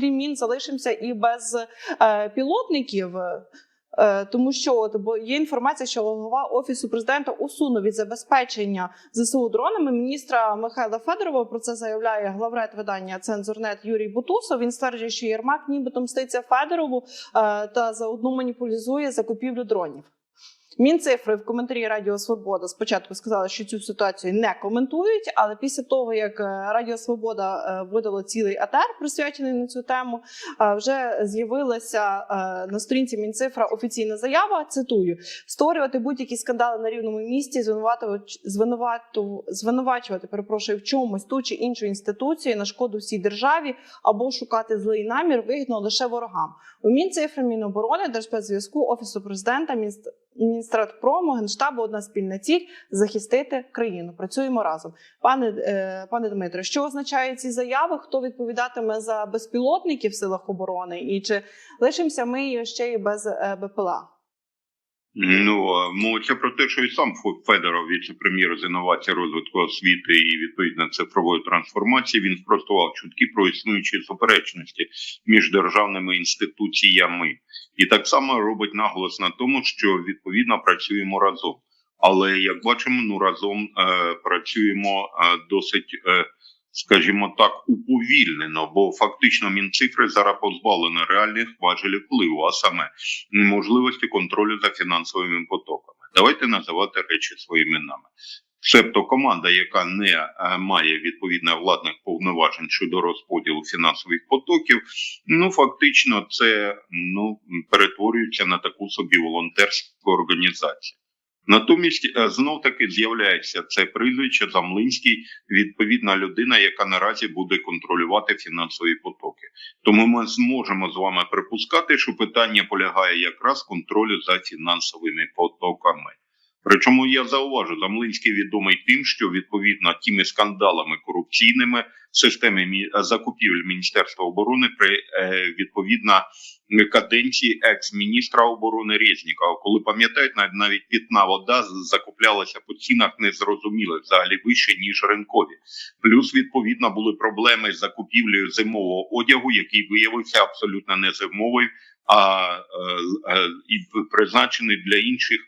Крім мін, залишимося і без е, пілотників. Е, Тому що от, бо є інформація, що голова офісу президента усунув від забезпечення ЗСУ дронами міністра Михайла Федорова. Про це заявляє главред видання Цензурнет Юрій Бутусов. Він стверджує, що Єрмак нібито мститься Федорову е, та заодно маніпулізує закупівлю дронів. Мінцифри в коментарі Радіо Свобода спочатку сказали, що цю ситуацію не коментують, але після того як е, Радіо Свобода е, видало цілий атер, присвячений на цю тему, е, вже з'явилася на сторінці Мінцифра офіційна заява. Цитую: створювати будь-які скандали на рівному місці, звинувату, звинувачувати, перепрошую, в чомусь ту чи іншу інституцію на шкоду всій державі або шукати злий намір вигідно лише ворогам. У Мінцифри, Міноборони, Держспецзв'язку, Офісу президента, Мінст... Мінстратпрому, Генштабу одна спільна ціль захистити країну. Працюємо разом. Пане, е, пане Дмитре, що означають ці заяви? Хто відповідатиме за безпілотників в силах оборони? І чи лишимося ми ще й без е, БПЛА? Ну мовиться про те, що і сам Федоров, віце-прем'єр з інновацій розвитку освіти і відповідно цифрової трансформації, він спростував чутки про існуючі суперечності між державними інституціями, і так само робить наголос на тому, що відповідно працюємо разом. Але як бачимо, ну разом е, працюємо е, досить. Е, Скажімо так, уповільнено, бо фактично мінцифри зараз позбавлені реальних важелів впливу, а саме можливості контролю за фінансовими потоками. Давайте називати речі своїми іменами. Себто команда, яка не е, має відповідно владних повноважень щодо розподілу фінансових потоків, ну фактично це ну перетворюється на таку собі волонтерську організацію. Натомість знов таки з'являється це прізвище Замлинський, відповідна людина, яка наразі буде контролювати фінансові потоки. Тому ми зможемо з вами припускати, що питання полягає якраз контролю за фінансовими потоками. Причому я зауважу, Замлинський відомий тим, що відповідно тими скандалами корупційними в системі мі- закупівель Міністерства оборони при е, відповідно каденції екс-міністра оборони Резнікова, коли пам'ятають, навіть навіть питна вода закуплялася по цінах незрозумілих, взагалі вище ніж ринкові. Плюс відповідно були проблеми з закупівлею зимового одягу, який виявився абсолютно не зимовим, а е, е, і призначений для інших